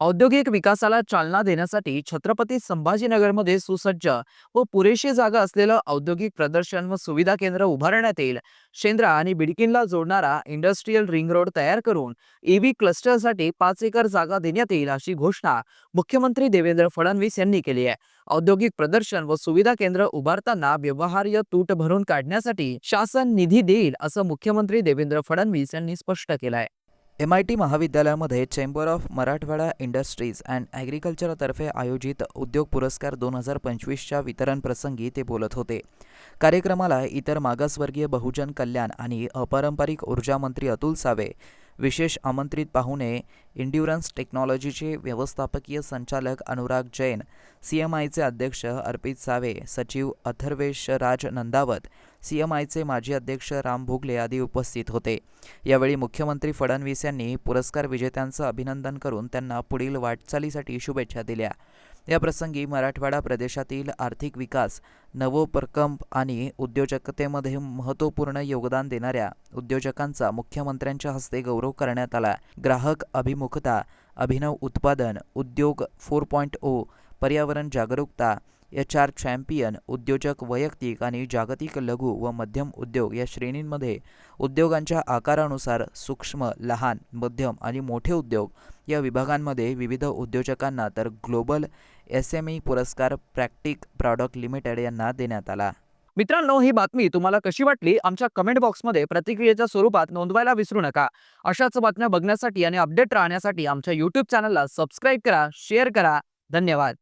औद्योगिक विकासाला चालना देण्यासाठी छत्रपती संभाजीनगरमध्ये सुसज्ज व पुरेशी जागा असलेलं औद्योगिक प्रदर्शन व सुविधा केंद्र उभारण्यात येईल. शेंद्रा आणि बिडकिनला जोडणारा इंडस्ट्रीयल रिंग रोड तयार करून ईव्ही क्लस्टरसाठी पाच एकर जागा देण्यात येईल अशी घोषणा मुख्यमंत्री देवेंद्र फडणवीस यांनी केली आहे. औद्योगिक प्रदर्शन व सुविधा केंद्र उभारताना व्यवहार्य तूट भरून काढण्यासाठी शासन निधी देईल असं मुख्यमंत्री देवेंद्र फडणवीस यांनी स्पष्ट केलं आहे एम आय टी महाविद्यालयामध्ये chamber of Marathwada industries and ॲग्रिकल्चरतर्फे आयोजित उद्योग पुरस्कार दोन हजार पंचवीसच्या वितरण प्रसंगी ते बोलत होते. कार्यक्रमाला इतर मागासवर्गीय बहुजन कल्याण आणि अपारंपरिक ऊर्जामंत्री अतुल सावे विशेष आमंत्रित पाहुणे इंड्युरन्स टेक्नॉलॉजीचे व्यवस्थापकीय संचालक अनुराग जैन सी एम आयचे अध्यक्ष अर्पित सावे सचिव अथर्वेश राज नंदावत सी एम आयचे माजी अध्यक्ष राम भोगले आदी उपस्थित होते. यावेळी मुख्यमंत्री फडणवीस यांनी पुरस्कार विजेत्यांचं अभिनंदन करून त्यांना पुढील वाटचालीसाठी शुभेच्छा दिल्या. याप्रसंगी मराठवाडा प्रदेशातील आर्थिक विकास नवोपरकंप आणि उद्योजकतेमध्ये महत्त्वपूर्ण योगदान देणाऱ्या उद्योजकांचा मुख्यमंत्र्यांच्या हस्ते गौरव करण्यात आला. ग्राहक अभिमुखता अभिनव उत्पादन उद्योग फोर पॉईंट ओ पर्यावरण जागरूकता एच आर चॅम्पियन उद्योजक वैयक्तिक आणि जागतिक लघु व मध्यम उद्योग या श्रेणींमध्ये उद्योगांच्या आकारानुसार सूक्ष्म लहान मध्यम आणि मोठे उद्योग या विभागांमध्ये विविध उद्योजकांना तर ग्लोबल एस एम ई पुरस्कार प्रॅक्टिक प्रॉडक्ट लिमिटेड यांना देण्यात आला. मित्रांनो ही बातमी तुम्हाला कशी वाटली? आमच्या कमेंट बॉक्समध्ये प्रतिक्रियेच्या स्वरूपात नोंदवायला विसरू नका. अशाच बातम्या बघण्यासाठी आणि अपडेट राहण्यासाठी आमच्या यूट्यूब चॅनलला सबस्क्राईब करा शेअर करा. धन्यवाद.